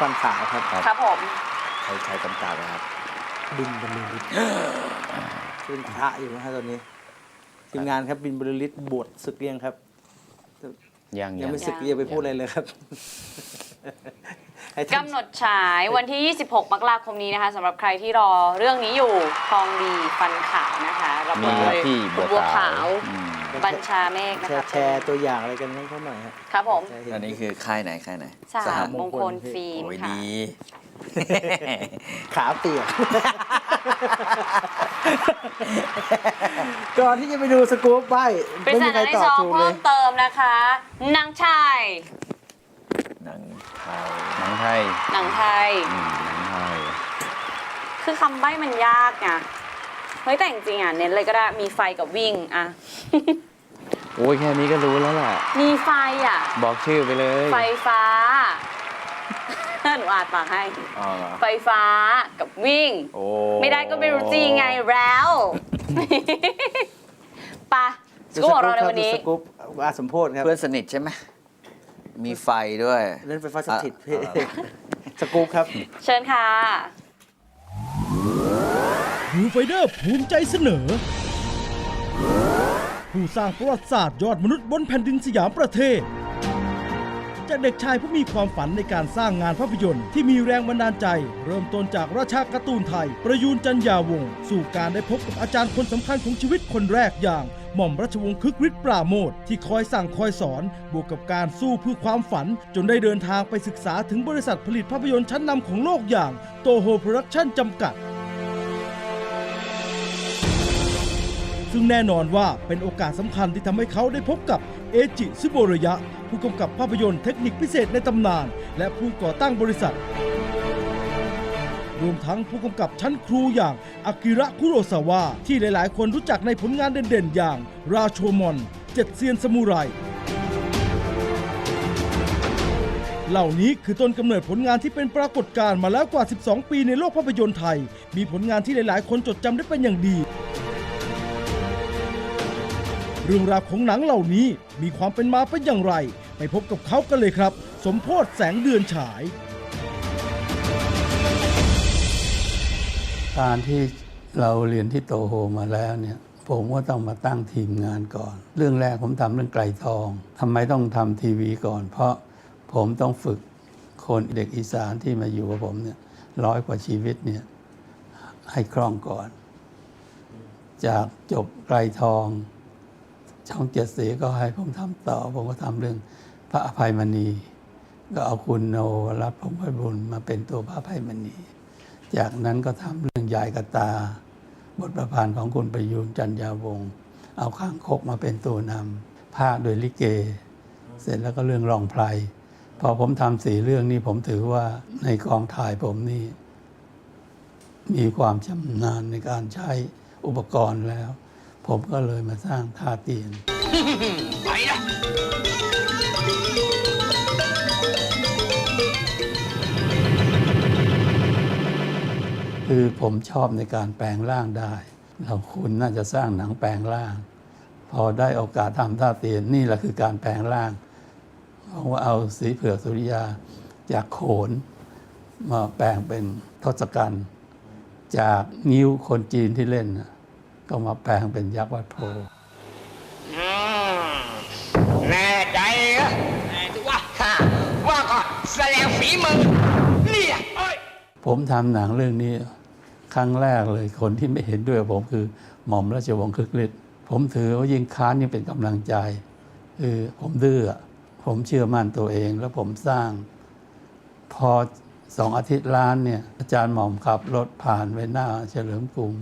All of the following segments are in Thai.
นายทองดีฟันขาวครับครับผมใช้ใช้กำกับนะครับบินบรรลือฤทธิ์เป็นพระอยู่นะฮะตอนนี้ทีมงานครับบินบรรลือฤทธิ์บวชศึกเรียงครับ ยังยัยังงไม่ศึกยังไปพูดอะไรเลยครับให้ท่านกำหนดฉายวันที่ 26 มกราคมนี้นะคะสำหรับใครที่รอเรื่องนี้อยู่ทองดีฟันขาวนะคะรับบมีทโดยที่บัวบัวขาขาววอืม บัญชาเมฆนะแชคะร์แชร์ตัวอย่างอะไรกันให้เขาหน่อยครับครับผมจะเห็ อันนี้คือค่ายไหนค่ายไหนสหหมงคลฟิล์มโอ้ยค่ะ ดี ขาเปียก ก่อนที่จะไปดูสกู๊ปใบปริไม่ศมีนาใครในตอบซองถูกเลเพิ่ย มเติมนะคะหนังชายหนังไทยหนังไทยหนังไทย อืมหนังไทย คือคำใบ้มันยากไงเฮ้ยแต่จริงๆอะเน้นเลยก็ได้มีไฟกับวิ่งอะ โอ้ยแค่นี้ก็รู้แล้วล่ะมีไฟอะ บอกชื่อไปเลยไฟฟ้า หนูอ่านปากให้ อ๋อเหรอไฟฟ้ากับวิ่ง โอ้ไม่ได้ก็ไม่รู้จริงไงแล้วไปะสกู๊ปของเราในวันนี้ดูสกู๊ปอาสมโพธครับ เพื่อนสนิทใช่ไหมมีไฟด้วย เล่นไฟฟ้าสถิตอะพี่อะสกู๊ปครับ เชิญค่ะ วิวไฟเดอร์ภูมิใจเสนอ ผู้สร้างประวัติศาสตร์ยอดมนุษย์บนแผ่นดินสยามประเทศ จากเด็กชายผู้มีความฝันในการสร้างงานภาพยนตร์ที่มีแรงบันดาลใจ เริ่มต้นจากราชาการ์ตูนไทย ประยูนจันยาวงศ์สู่การได้พบกับอาจารย์คนสำคัญของชีวิตคนแรกอย่างหม่อมราชวงศ์คึกฤทธิ์ปราโมทที่คอยสั่งคอยสอน บวกกับการสู้เพื่อความฝัน จนได้เดินทางไปศึกษาถึงบริษัทผลิตภาพยนตร์ชั้นนำของโลกอย่างโตโฮโปรดักชั่นจำกัด ซึ่งแน่นอนว่าเป็นโอกาสสำคัญที่ทำให้เขาได้พบกับเอจิซึโบระยะ ผู้กำกับภาพยนตร์เทคนิคพิเศษในตำนาน และผู้ก่อตั้งบริษัท รวมทั้งผู้กำกับชั้นครูอย่างอากิระคุโรซาวะที่หลาย ๆ คนรู้จักในผลงานเด่น ๆ อย่าง ราโชมอนเจ็ดเซียนซามูไรเหล่านี้คือต้นกำเนิดผลงานที่เป็นปรากฏการณ์มาแล้วกว่า 12 ปีในโลกภาพยนตร์ไทย มีผลงานที่หลาย ๆ คนจดจำได้เป็นอย่างดี เรื่องราวของหนังเหล่านี้มีความเป็นมาเป็นอย่างไร ไปพบกับเขากันเลยครับ สมโพศแสงเดือนฉาย การที่เราเรียนที่โตโฮมาแล้วเนี่ยผมก็ต้องมาตั้งทีมงานก่อน เรื่องแรกผมทำเรื่องไกลทองทำไมต้องทำทีวีก่อน เพราะผมต้องฝึกคนเด็กอีสานที่มาอยู่กับผมเนี่ยร้อยกว่าชีวิตเนี่ยให้คล่องก่อน จากจบไกลทอง ช่องเจ็ดสีก็ให้ผมทำต่อ ผมก็ทำเรื่องพระอภัยมณี ก็เอาคุณโนรัตพงษ์ไพบุญมาเป็นตัวพระอภัยมณี จากนั้นก็ทำเรื่องยายกตา บทประพันธ์ของคุณประยูนจันยาวงศ์เอาข้างคกมาเป็นตัวนำภาคโดยลิเก เสร็จแล้วก็เรื่องรองไพรพอผมทำสี่เรื่องนี้ผมถือว่าในกองถ่ายผมนี่ มีความชำนาญในการใช้อุปกรณ์แล้ว ผมก็เลยมาสร้างท่าเตียนคือผมชอบในการแปลงร่างได้ เราคุณน่าจะสร้างหนังแปลงร่าง พอได้โอกาสทำท่าเตียนนี่แหละคือการแปลงร่างเพราะว่าเอาสีเผือกสุริยาจากโขน มาแปลงเป็นทศกัณฐ์จากนิ้วคนจีนที่เล่นน่ะ ก็มาแปลงเป็นยักษ์วัดโพอืมแน่ใจเหรอแน่จิว่าฮะว่าก็แสดงฝีมือเนี่ยเอ้ยผมทำหนังเรื่องนี้ ครั้งแรกเลยคนที่ไม่เห็นด้วยกับผมคือหม่อมราชวงศ์คึกฤทธิ์ผมถือว่ายิ่งค้านยิ่งเป็นกำลังใจคือผมดื้ออะผมเชื่อมั่นตัวเองแล้วผมสร้าง พอสองอาทิตย์ล้านเนี่ยอาจารย์หม่อมขับรถผ่านไปหน้าเฉลิมกรุง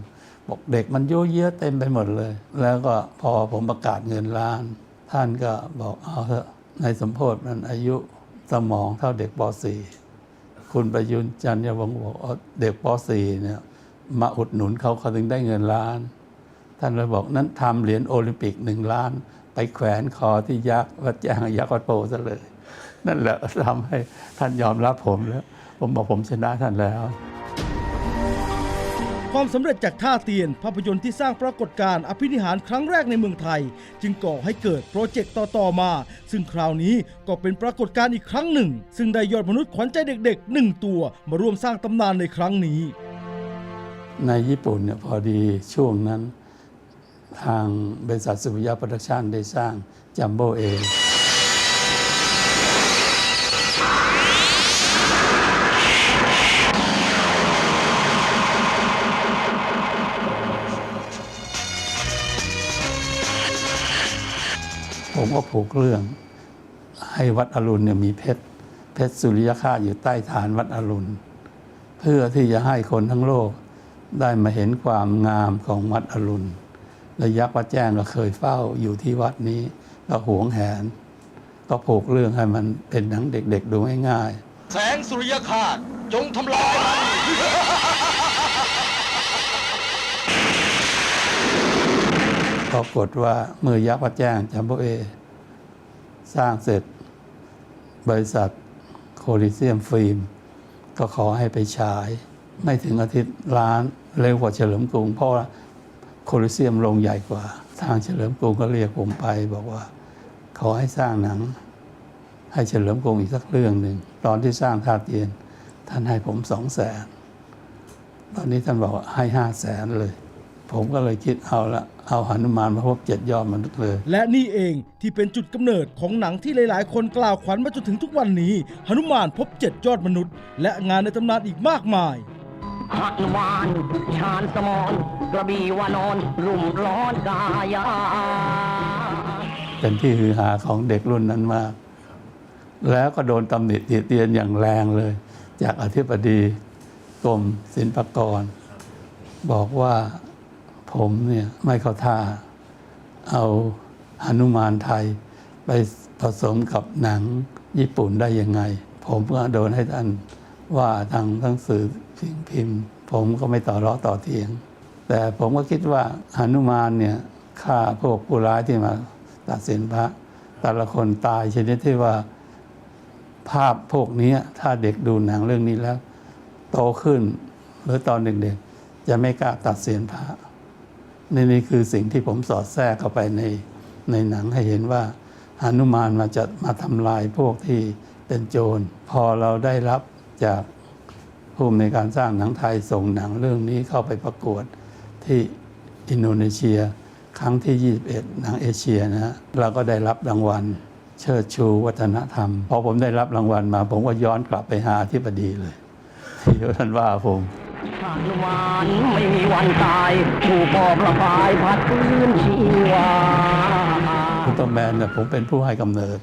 บอกเด็กมันโยเยอะเต็มไปหมดเลย แล้วก็พอผมประกาศเงินล้าน ท่านก็บอกเอาเถอะในสมโพธิมันอายุสมองเท่าเด็กป .4 คุณประยุนจันทร์วงศ์บอกเด็กป .4 เนี่ยมาอุดหนุนเขาเขาถึงได้เงินล้าน ท่านเลยบอกนั้นทำเหรียญโอลิมปิกหนึ่งล้าน ไปแขวนคอที่ยักษ์วัดแจ้งยักษ์วัดโพซะเลย นั่นแหละทำให้ท่านยอมรับผมแล้ว ผมบอกผมชนะท่านแล้ว ความสำเร็จจากท่าเตียน ภาพยนตร์ที่สร้างปรากฏการณ์อภินิหารครั้งแรกในเมืองไทย จึงก่อให้เกิดโปรเจกต์ต่อ ๆ มา ซึ่งคราวนี้ก็เป็นปรากฏการณ์อีกครั้งหนึ่ง ซึ่งได้ยอดมนุษย์ขวัญใจเด็กๆหนึ่งตัวมาร่วมสร้างตำนานในครั้งนี้ ในญี่ปุ่นเนี่ยพอดีช่วงนั้น ทางบริษัทสุริยะโปรดักชันได้สร้างจัมโบ้เอง ผมก็ผูกเรื่อง ให้วัดอรุณเนี่ยมีเพชรเพชรสุริยคาอยู่ใต้ฐานวัดอรุณ เพื่อที่จะให้คนทั้งโลกได้มาเห็นความงามของวัดอรุณและยักษ์วัดแจ้งก็เคยเฝ้าอยู่ที่วัดนี้ก็หวงแหน ก็ผูกเรื่องให้มันเป็นหนังเด็กๆดูง่ายๆแสงสุริยคาจงทำลาย รากฏว่าเมื่อยักษ์วัดแจ้งจัมโบเอ สร้างเสร็จบริษัทโคลิเซียมฟิล์ม ก็ขอให้ไปฉาย ไม่ถึงอาทิตย์ล้านเร็วกว่าเฉลิมกรุง เพราะโคลิเซียมโรงใหญ่กว่า ทางเฉลิมกรุงก็เรียกผมไป บอกว่า ขอให้สร้างหนัง ให้เฉลิมกรุงอีกสักเรื่องหนึ่งตอนที่สร้างท่าเตียน ท่านให้ผมสองแสนตอนนี้ท่านบอกว่าให้ห้าแสนเลย ผมก็เลยคิดเอาละเอาหนุมานมาพบเจ็ดยอดมนุษย์เลย และนี่เองที่เป็นจุดกำเนิดของหนังที่หลาย ๆ คนกล่าวขวัญมาจนถึงทุกวันนี้หนุมานพบเจ็ดยอดมนุษย์ และงานในตำนานอีกมากมายหนุมานชาญสมรกระบี่วานอนรุ่มร้อนกายาเป็นที่ฮือฮาของเด็กรุ่นนั้นมาก แล้วก็โดนตำหนิติเตียนอย่างแรงเลย จากอธิบดีกรมศิลปากร บอกว่า ผมเนี่ยไม่เข้าท่า เอาหนุมานไทยไปผสมกับหนังญี่ปุ่นได้ยังไง ผมก็โดนให้ท่านว่าทางทั้งสื่อสิ่งพิมพ์ ผมก็ไม่ต่อร้อต่อเถียง แต่ผมก็คิดว่าหนุมานเนี่ยฆ่าพวกผู้ร้ายที่มาตัดสินพระ แต่ละคนตายชนิดที่ว่าภาพพวกนี้ถ้าเด็กดูหนังเรื่องนี้แล้ว โตขึ้นหรือตอนเด็กๆจะไม่กล้าตัดเสินพระ นี่นี่คือสิ่งที่ผมสอดแทรกเข้าไปในในหนังให้เห็นว่าหนุมานมาจะมาทำลายพวกที่เป็นโจร พอเราได้รับจากผู้ในการสร้างหนังไทยส่งหนังเรื่องนี้เข้าไปประกวดที่อินโดนีเซีย ครั้งที่ 21 หนังเอเชียนะฮะเราก็ได้รับรางวัลเชิดชูวัฒนธรรม พอผมได้รับรางวัลมา ผมก็ย้อนกลับไปหาอธิบดีเลย ที่ท่านว่าผม หนุมานไม่มีวันตายผู้ปอบระบายพัดฟื้นชีวาอุลตร้าแมนเนี่ยผมเป็นผู้ให้กำเนิด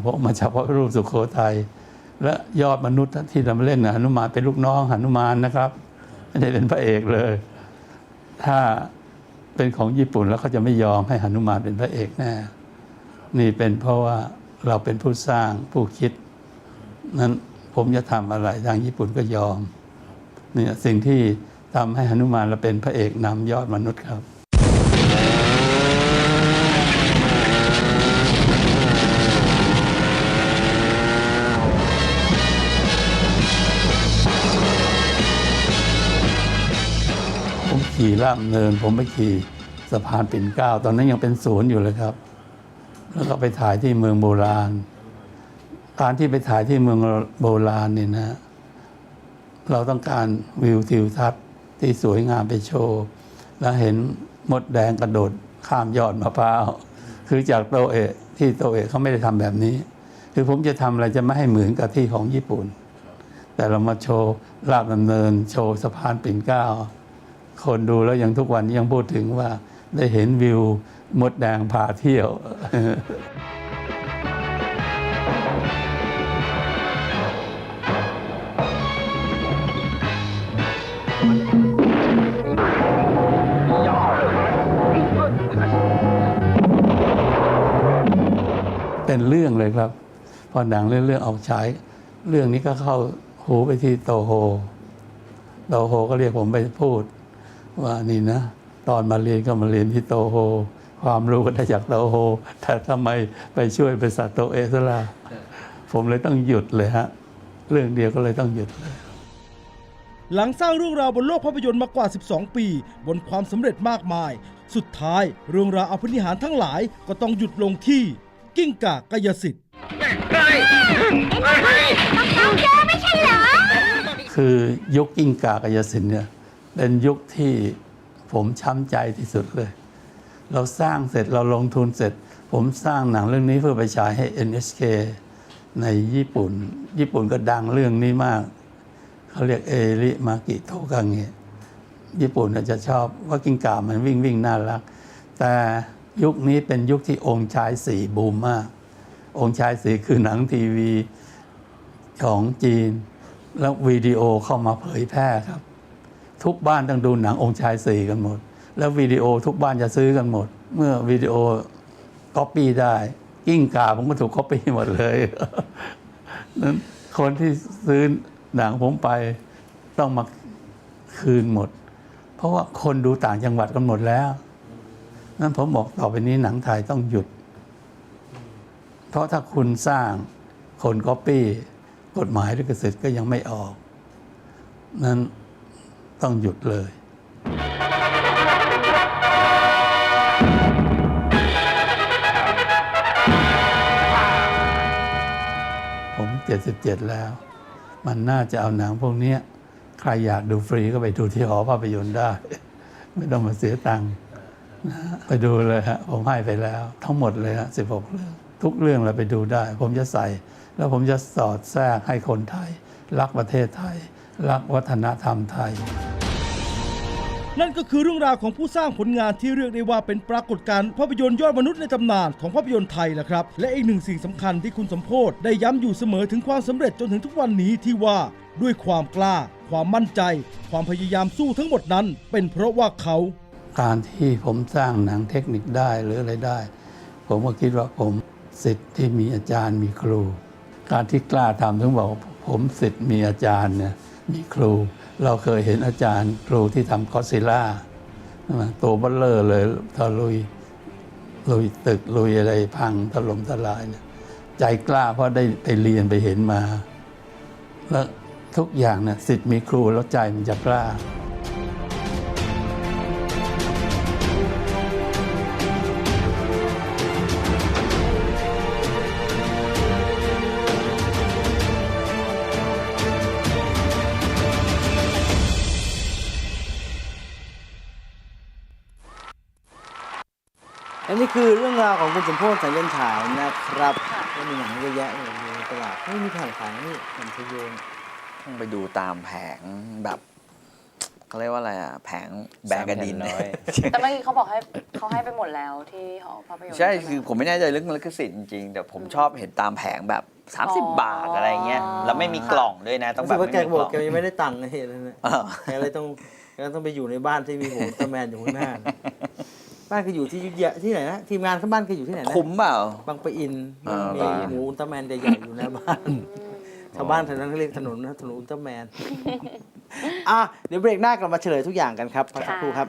เพราะมาจากพระรูปสุขโขทัยและยอดมนุษย์ที่ทำเล่นหนุมานเป็นลูกน้องหนุมานนะครับไม่ได้เป็นพระเอกเลย ถ้าเป็นของญี่ปุ่นแล้วเขาจะไม่ยอมให้หนุมานเป็นพระเอกแน่นี่เป็นเพราะว่าเราเป็นผู้สร้างผู้คิดนั้นผมจะทำอะไรทางญี่ปุ่นก็ยอม เนี่ยสิ่งที่ทำให้หนุมานเราเป็นพระเอกนำยอดมนุษย์ครับผมขี่ล่ามเนิน ผมไปขี่สะพานปิ่นเกล้าตอนนั้นยังเป็นศูนย์อยู่เลยครับ แล้วก็ไปถ่ายที่เมืองโบราณ การที่ไปถ่ายที่เมืองโบราณเนี่ยนะ เราต้องการวิวทิวทัศน์ที่สวยงามไปโชว์ แล้วเห็นมดแดงกระโดดข้ามยอดมะพร้าว คือจากโตเอะที่โตเอะเขาไม่ได้ทำแบบนี้ คือผมจะทำอะไรจะไม่ให้เหมือนกับที่ของญี่ปุ่น แต่เรามาโชว์ลาบดำเนิน โชว์สะพานปิ่นเกล้า คนดูแล้วยังทุกวันนี้ยังพูดถึงว่าได้เห็นวิวมดแดงพาเที่ยว เลยครับ พอหนังเรื่องเรื่องออกฉาย เรื่องนี้ก็เข้าหูไปที่โตโฮโตโฮก็เรียกผมไปพูด ว่านี่นะ ตอนมาเรียนก็มาเรียนที่โตโฮ ความรู้ก็ได้จากโตโฮ แต่ทำไมไปช่วยบริษัทโตเอสล่ะผมเลยต้องหยุดเลยฮะ เรื่องเดียวก็เลยต้องหยุดเลยหลังสร้างเรื่องราวบนโลกภาพยนตร์มากว่า 12 ปี บนความสำเร็จมากมาย สุดท้ายเรื่องราวอภินิหารทั้งหลายก็ต้องหยุดลงที่ กิ้งก่ากายสิทธิ์คือยุคกิ้งก่ากายสินเนี่ยเป็นยุคที่ผมช้ำใจที่สุดเลย เราสร้างเสร็จเราลงทุนเสร็จ ผมสร้างหนังเรื่องนี้เพื่อไปฉายให้ NHK ในญี่ปุ่น ญี่ปุ่นก็ดังเรื่องนี้มาก เขาเรียกเอริมากิโทกังเงะญี่ปุ่นอาจจะชอบว่ากิ้งก่ามันวิ่งวิ่งน่ารัก แต่ ยุคนี้เป็นยุคที่องค์ชายสีบูมมาก องค์ชายสีคือหนังทีวีของจีน แล้ววิดีโอเข้ามาเผยแพร่ครับ ทุกบ้านต้องดูหนังองค์ชายสีกันหมด แล้ววิดีโอทุกบ้านจะซื้อกันหมด เมื่อวิดีโอก๊อปปี้ได้กิ้งก่าผมก็ถูกก๊อปปี้หมดเลยนั้นคนที่ซื้อหนังผมไปต้องมาคืนหมด เพราะว่าคนดูต่างจังหวัดกันหมดแล้ว นั้นผมบอกต่อไปนี้หนังไทยต้องหยุด เพราะถ้าคุณสร้างคนก๊อปปี้กฎหมายลิขสิทธิ์ก็ยังไม่ออก นั้นต้องหยุดเลยผม77 แล้ว มันน่าจะเอาหนังพวกนี้ใครอยากดูฟรีก็ไปดูที่หอภาพยนตร์ได้ ไม่ต้องมาเสียตังค์ ไปดูเลยฮะผมให้ไปแล้ว ทั้งหมดเลยฮะ16เรื่อง ทุกเรื่องเราไปดูได้ ผมจะใส่ แล้วผมจะสอดแทรกให้คนไทย รักประเทศไทย รักวัฒนธรรมไทย นั่นก็คือเรื่องราวของผู้สร้างผลงานที่เรียกได้ว่าเป็นปรากฏการณ์ภาพยนตร์ยอดมนุษย์ในตำนานของภาพยนตร์ไทยนะครับ และอีกหนึ่งสิ่งสำคัญที่คุณสมโพศได้ย้ำอยู่เสมอถึงความสำเร็จจนถึงทุกวันนี้ที่ว่าด้วยความกล้า ความมั่นใจ ความพยายามสู้ทั้งหมดนั้น เป็นเพราะว่าเขา การที่ผมสร้างหนังเทคนิคได้หรืออะไรได้ ผมก็คิดว่าผมสิทธิ์ที่มีอาจารย์มีครู การที่กล้าทำถึงบอกว่าผมสิทธิ์มีอาจารย์เนี่ยมีครู เราเคยเห็นอาจารย์ครูที่ทำกอซิล่าตัวบัลเลอร์เลยทะลุยลุยตึกลุยอะไรพังถล่มทลายเนี่ยใจกล้าเพราะได้ไปเรียนไปเห็นมา แล้วทุกอย่างเนี่ยสิทธิ์มีครูแล้วใจมันจะกล้า และนี่คือเรื่องราวของคุณสมโพศสัญญนฉายนะครับก็มีหนังเยอะแยะเลยอยู่ในตลาดไม่มีแผงขายนะนี่หนังชโยนต้องไปดูตามแผงแบบเขาเรียกว่าอะไรอะแผงแบกกระดินน้อย แต่เมื่อกี้เขาบอกให้เขาให้ไปหมดแล้วที่หอภาพยนตร์ใช่ไหมคือผมไม่แน่ใจเรื่องลิขสิทธิ์จริงๆ แต่ผมชอบเห็นตามแผงแบบอ๋อ30 บาทอะไรเงี้ย แล้วไม่มีกล่องด้วยนะ ต้องรู้แบสึบกว่าแกไม่มีบกอกล่องแกยังไม่ได้ตังค์นะเห็นแล้วนะเออแกเลยต้องแกต้องไปอยู่ในบ้านที่มีหัวอุลตร้าแมนอยู่ข้างหน้า บ้านคืออยู่ที่อยุธยาที่ไหนนะทีมงานข้างบ้านคืออยู่ที่ไหนนะคุ้มเปล่า บางปะอินอ่ามีบางหมูอุลตร้าแมนใหญ่ๆอยู่หน้าบ้านชาวบ้านแถวนั้นเขาเรียกถนนนะถนนอุลตร้าแมนอะเดี๋ยวเบรกหน้ากลับมาเฉลยทุกอย่างกันครับพักสักครู่ครับ